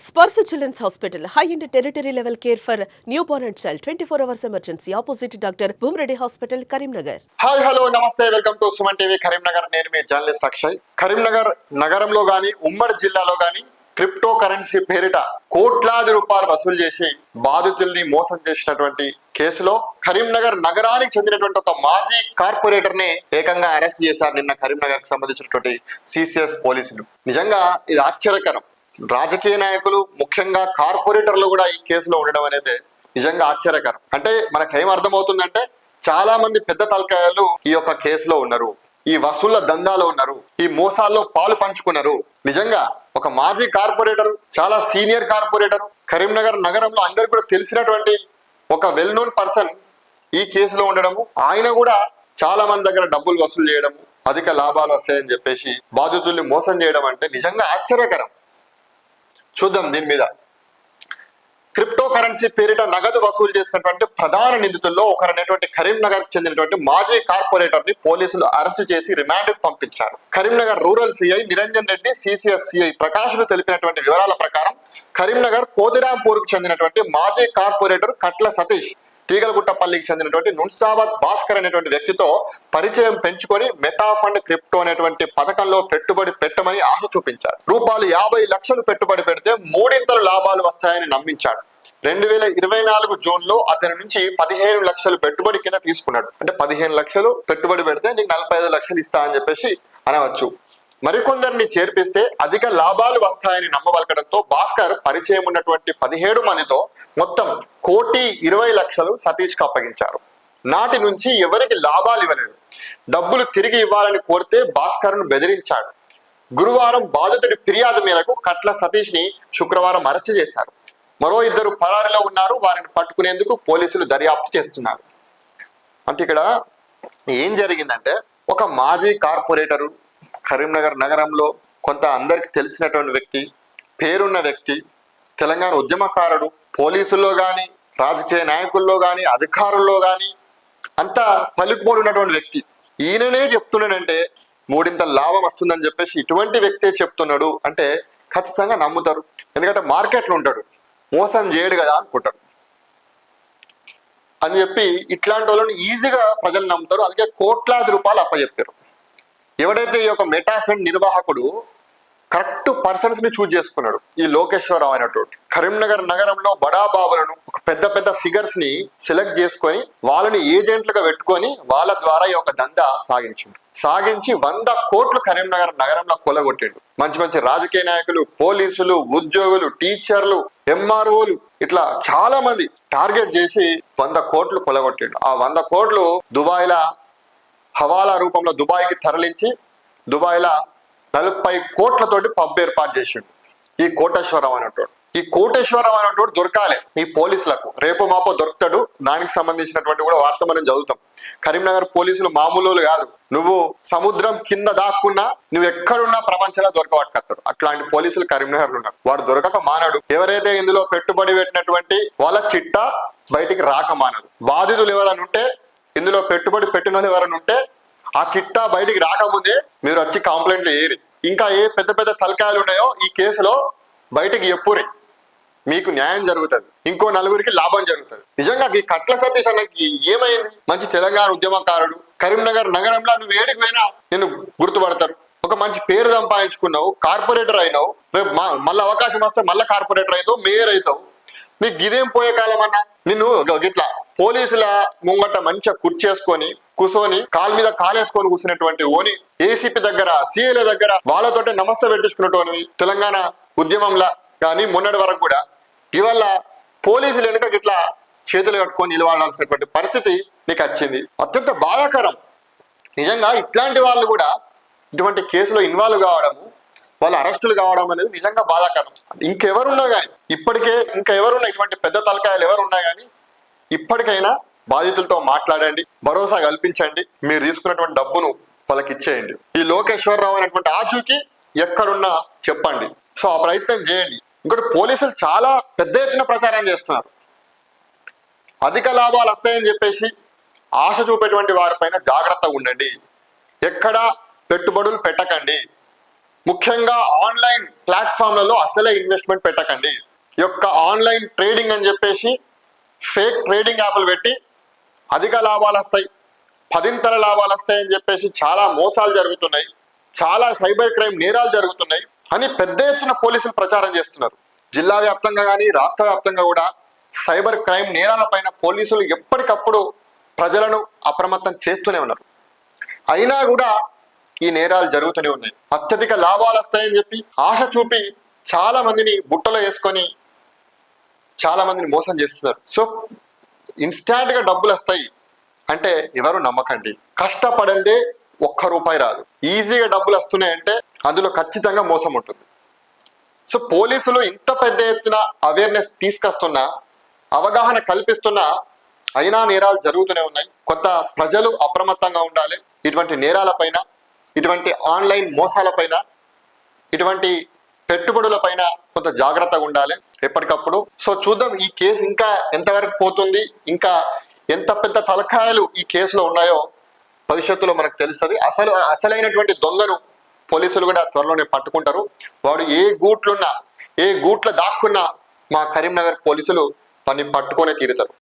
Sparsha children's hospital high and tertiary level care for newborn and child twenty four hours emergency opposite doctor Bhumareddy hospital Karimnagar hi hello నమస్తే welcome to Suman TV Karimnagar నేను మీ journalist Akshay. Karimnagar నగరంలో గాని ఉమ్మడి జిల్లాలో గాని crypto currency పేరిట కోట్లాది రూపాయలు వసూలు చేసి బాధితుల్ని మోసం చేసినటువంటి కేసులో కరీంనగర్ నగరానికి చెందినటువంటి ఒక మాజీ కార్పొరేటర్ని ఏకంగా అరెస్ట్ చేశారు నిన్న కరీంనగర్కు సంబంధించినటువంటి సిసిఎస్ పోలీసులు. నిజంగా ఇది ఆశ్చర్యకరం. రాజకీయ నాయకులు ముఖ్యంగా కార్పొరేటర్లు కూడా ఈ కేసులో ఉండడం అనేది నిజంగా ఆశ్చర్యకరం. అంటే మనకేం అర్థమవుతుందంటే చాలా మంది పెద్ద తలకాయలు ఈ యొక్క కేసులో ఉన్నారు. ఈ వసూళ్ళ దందాలో ఉన్నారు. ఈ మోసాల్లో పాలు పంచుకున్నారు. నిజంగా ఒక మాజీ కార్పొరేటర్ చాలా సీనియర్ కార్పొరేటర్ కరీంనగర్ నగరంలో అందరికి కూడా తెలిసినటువంటి ఒక వెల్ నోన్ పర్సన్ ఈ కేసులో ఉండడము ఆయన కూడా చాలా మంది దగ్గర డబ్బులు వసూలు చేయడము అధిక లాభాలు వస్తాయని చెప్పేసి బాధితుల్ని మోసం చేయడం అంటే నిజంగా ఆశ్చర్యకరం. చూద్దాం దీని మీద. క్రిప్టో కరెన్సీ పేరిట నగదు వసూలు చేసినటువంటి ప్రధాన నిందితుల్లో ఒకరైనటువంటి కరీంనగర్ చెందినటువంటి మాజీ కార్పొరేటర్ని పోలీసులు అరెస్ట్ చేసి రిమాండ్కు పంపించారు. Karimnagar rural CI Niranjan Reddy CCS CI ప్రకాష్లు తెలిపినటువంటి వివరాల ప్రకారం కరీంనగర్ కోదిరాంపూర్కు చెందినటువంటి మాజీ కార్పొరేటర్ కట్ల సతీష్ తీగలగుట్టపల్లికి చెందినటువంటి నున్సాబాద్ భాస్కర్ అనేటువంటి వ్యక్తితో పరిచయం పెంచుకొని మెటా ఫండ్ క్రిప్టో అనేటువంటి పథకంలో పెట్టుబడి పెట్టమని ఆశ చూపించాడు. రూపాయలు యాభై లక్షలు పెట్టుబడి పెడితే మూడింతలు లాభాలు వస్తాయని నమ్మించాడు. రెండు వేల ఇరవై నాలుగు జూన్లో అతని నుంచి పదిహేను లక్షలు పెట్టుబడి కింద తీసుకున్నాడు. అంటే పదిహేను లక్షలు పెట్టుబడి పెడితే నీకు నలభై ఐదు లక్షలు ఇస్తా అని చెప్పేసి అనవచ్చు. మరికొందరిని చేర్పిస్తే అధిక లాభాలు వస్తాయని నమ్మవలకడంతో భాస్కర్ పరిచయం ఉన్నటువంటి పదిహేడు మందితో మొత్తం కోటి ఇరవై లక్షలు సతీష్కు అప్పగించారు. నాటి నుంచి ఎవరికి లాభాలు ఇవ్వలేదు. డబ్బులు తిరిగి ఇవ్వాలని కోరితే భాస్కర్ను బెదిరించాడు. గురువారం బాధితుడి ఫిర్యాదు మేరకు కట్ల సతీష్ని శుక్రవారం అరెస్ట్ చేశారు. మరో ఇద్దరు పరారిలో ఉన్నారు. వారిని పట్టుకునేందుకు పోలీసులు దర్యాప్తు చేస్తున్నారు. అంటే ఇక్కడ ఏం జరిగిందంటే ఒక మాజీ కార్పొరేటరు కరీంనగర్ నగరంలో కొంత అందరికి తెలిసినటువంటి వ్యక్తి పేరున్న వ్యక్తి తెలంగాణ ఉద్యమకారుడు పోలీసుల్లో కానీ రాజకీయ నాయకుల్లో కానీ అధికారుల్లో కానీ అంతా పలుకుబడి ఉన్నటువంటి వ్యక్తి. ఈయననే చెప్తున్నాడంటే మూడింత లాభం వస్తుందని చెప్పేసి ఇటువంటి వ్యక్తే చెప్తున్నాడు అంటే ఖచ్చితంగా నమ్ముతారు. ఎందుకంటే మార్కెట్లో ఉంటాడు. మోసం చేయడు కదా అనుకుంటారు. అని చెప్పి ఇట్లాంటి వాళ్ళని ఈజీగా ప్రజలు నమ్ముతారు. అలాగే కోట్లాది రూపాయలు అప్పచెప్పారు ఎవడైతే ఈ యొక్క మెటాఫిన్ నిర్వాహకుడు కరెక్ట్ పర్సన్స్ని చూజ్ చేసుకున్నాడు ఈ లోకేశ్వరరావు అనేటువంటి కరీంనగర్ నగరంలో బడాబాబులను ఒక పెద్ద పెద్ద ఫిగర్స్ని సెలెక్ట్ చేసుకొని వాళ్ళని ఏజెంట్లుగా పెట్టుకొని వాళ్ళ ద్వారా ఈ యొక్క దందా సాగించిండు. సాగించి వంద కోట్లు కరీంనగర్ నగరంలో కొలగొట్టిండు మంచి మంచి రాజకీయ నాయకులు పోలీసులు ఉద్యోగులు టీచర్లు ఎంఆర్ఓలు ఇట్లా చాలా మంది టార్గెట్ చేసి వంద కోట్లు కొలగొట్టిండు ఆ వంద కోట్లు దుబాయ్లా హవాలా రూపంలో దుబాయ్కి తరలించి దుబాయ్లో నలభై కోట్లతోటి పబ్ ఏర్పాటు చేసిండు. ఈ కోటేశ్వరరావు అనేటోడు. ఈ కోటేశ్వరరావు అనేటోడు దొరకాలి ఈ పోలీసులకు. రేపు మాపో దొరుకుతాడు. దానికి సంబంధించినటువంటి కూడా వార్త మనం చదువుతాం. కరీంనగర్ పోలీసులు మామూలు కాదు. నువ్వు సముద్రం కింద దాక్కున్నా నువ్వు ఎక్కడున్నా ప్రపంచంలో దొరకబట్టుకొస్తాడు. అట్లాంటి పోలీసులు కరీంనగర్లో ఉన్నారు. వాడు దొరకక మానడు. ఎవరైతే ఇందులో పెట్టుబడి పెట్టినటువంటి వాళ్ళ చిట్ట బయటికి రాక మానదు బాధితులు ఎవరనుంటే ఉంటే ఇందులో పెట్టుబడి పెట్టినని ఎవరైనా ఉంటే ఆ చిట్టా బయటికి రాకముందే మీరు వచ్చి కంప్లైంట్లు ఏరి. ఇంకా ఏ పెద్ద పెద్ద తలకాయలు ఉన్నాయో ఈ కేసులో బయటికి ఎప్పురి. మీకు న్యాయం జరుగుతుంది. ఇంకో నలుగురికి లాభం జరుగుతుంది. నిజంగా ఈ కట్ల సతీష్ అన్నకి ఏమైంది? మంచి తెలంగాణ ఉద్యమకారుడు కరీంనగర్ నగరంలో నువ్వు ఏడికి పోయినా నేను గుర్తుపడతారు. ఒక మంచి పేరు సంపాదించుకున్నావు కార్పొరేటర్ అయినావు. రేపు మళ్ళీ అవకాశం వస్తే మళ్ళీ కార్పొరేటర్ అవుతావు మేయర్ అవుతావు నీకు గిదేం పోయే కాలం అన్నా? నిన్ను గ- గిట్లా పోలీసుల ముంగట మంచిగా కుర్చేసుకొని కూసోని కాల్ మీద కాలేసుకొని కూర్చున్నటువంటి ఓని ఏసీపీ దగ్గర సిఏల దగ్గర వాళ్ళతోటే నమస్తే పెట్టించుకున్నటువంటి తెలంగాణ ఉద్యమంలా కానీ మొన్నటి వరకు కూడా ఇవాళ పోలీసులు వెనుక గిట్లా చేతులు కట్టుకొని నిలబడాల్సినటువంటి పరిస్థితి నీకు వచ్చింది. అత్యంత బాధాకరం. నిజంగా ఇట్లాంటి వాళ్ళు కూడా ఇటువంటి కేసులో ఇన్వాల్వ్ కావడము వాళ్ళు అరెస్టులు కావడం అనేది నిజంగా బాధాకరం. ఇంకెవరున్నా కానీ ఇప్పటికే ఇంకా ఎవరున్నా ఇటువంటి పెద్ద తలకాయలు ఎవరున్నా కానీ ఇప్పటికైనా బాధితులతో మాట్లాడండి భరోసా కల్పించండి మీరు తీసుకున్నటువంటి డబ్బును వాళ్ళకి ఇచ్చేయండి. ఈ లోకేశ్వరరావు అనేటువంటి ఆచూకి ఎక్కడున్నా చెప్పండి. సో ఆ ప్రయత్నం చేయండి. ఇంకోటి పోలీసులు చాలా పెద్ద ఎత్తున ప్రచారం చేస్తున్నారు. అధిక లాభాలు వస్తాయని చెప్పేసి ఆశ చూపేటువంటి వారిపైన జాగ్రత్తగా ఉండండి. ఎక్కడ పెట్టుబడులు పెట్టకండి. ముఖ్యంగా ఆన్లైన్ ప్లాట్ఫామ్లలో అసలే ఇన్వెస్ట్మెంట్ పెట్టకండి. ఈ యొక్క ఆన్లైన్ ట్రేడింగ్ అని చెప్పేసి ఫేక్ ట్రేడింగ్ యాప్లు పెట్టి అధిక లాభాలు వస్తాయి పదింతల లాభాలు వస్తాయని చెప్పేసి చాలా మోసాలు జరుగుతున్నాయి చాలా సైబర్ క్రైమ్ నేరాలు జరుగుతున్నాయి అని పెద్ద ఎత్తున పోలీసులు ప్రచారం చేస్తున్నారు. జిల్లా వ్యాప్తంగా కానీ రాష్ట్ర వ్యాప్తంగా కూడా సైబర్ క్రైమ్ నేరాలపైన పోలీసులు ఎప్పటికప్పుడు ప్రజలను అప్రమత్తం చేస్తూనే ఉన్నారు. అయినా కూడా ఈ నేరాలు జరుగుతూనే ఉన్నాయి. అత్యధిక లాభాలు వస్తాయని చెప్పి ఆశ చూపి చాలా మందిని బుట్టలో వేసుకొని చాలా మందిని మోసం చేస్తున్నారు. సో ఇన్స్టాంట్గా డబ్బులు వస్తాయి. అంటే ఎవరు నమ్మకండి. కష్టపడందే ఒక్క రూపాయి రాదు. ఈజీగా డబ్బులు వస్తున్నాయంటే అందులో ఖచ్చితంగా మోసం ఉంటుంది. సో పోలీసులు ఇంత పెద్ద ఎత్తున అవేర్నెస్ తీసుకొస్తున్నా అవగాహన కల్పిస్తున్నా అయినా నేరాలు జరుగుతూనే ఉన్నాయి. కొత్త ప్రజలు అప్రమత్తంగా ఉండాలి. ఇటువంటి నేరాలపైన ఇటువంటి ఆన్లైన్ మోసాలపైన ఇటువంటి పెట్టుబడుల పైన కొంత జాగ్రత్తగా ఉండాలి ఎప్పటికప్పుడు. సో చూద్దాం ఈ కేసు ఇంకా ఎంతవరకు పోతుంది ఇంకా ఎంత పెద్ద తలకాయలు ఈ కేసులో ఉన్నాయో భవిష్యత్తులో మనకు తెలుస్తుంది. అసలు అసలైనటువంటి దొంగను పోలీసులు కూడా త్వరలోనే పట్టుకుంటారు. వాడు ఏ గూట్లున్నా ఏ గూట్ల దాక్కున్నా మా కరీంనగర్ పోలీసులు వాడిని పట్టుకొనే తీరుతారు.